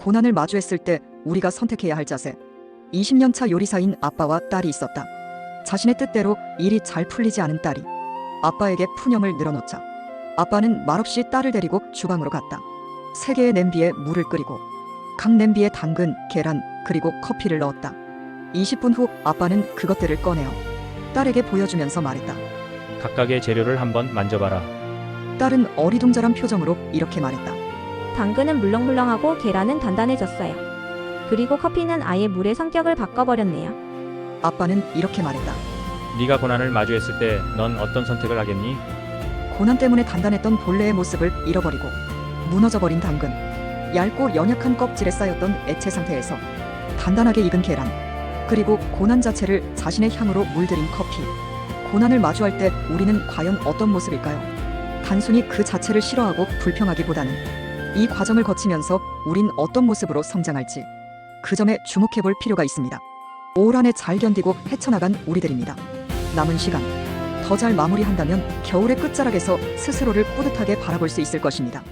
고난을 마주했을 때 우리가 선택해야 할 자세. 20년 차 요리사인 아빠와 딸이 있었다. 자신의 뜻대로 일이 잘 풀리지 않은 딸이 아빠에게 푸념을 늘어놓자 아빠는 말없이 딸을 데리고 주방으로 갔다. 세 개의 냄비에 물을 끓이고 각 냄비에 당근, 계란, 그리고 커피를 넣었다. 20분 후 아빠는 그것들을 꺼내어 딸에게 보여주면서 말했다. 각각의 재료를 한번 만져봐라. 딸은 어리둥절한 표정으로 이렇게 말했다. 당근은 물렁물렁하고 계란은 단단해졌어요. 그리고 커피는 아예 물의 성격을 바꿔버렸네요. 아빠는 이렇게 말했다. 네가 고난을 마주했을 때 넌 어떤 선택을 하겠니? 고난 때문에 단단했던 본래의 모습을 잃어버리고 무너져버린 당근, 얇고 연약한 껍질에 쌓였던 액체 상태에서 단단하게 익은 계란, 그리고 고난 자체를 자신의 향으로 물들인 커피. 고난을 마주할 때 우리는 과연 어떤 모습일까요? 단순히 그 자체를 싫어하고 불평하기보다는 이 과정을 거치면서 우린 어떤 모습으로 성장할지 그 점에 주목해 볼 필요가 있습니다. 올 한해 잘 견디고 헤쳐나간 우리들입니다. 남은 시간 더 잘 마무리한다면 겨울의 끝자락에서 스스로를 뿌듯하게 바라볼 수 있을 것입니다.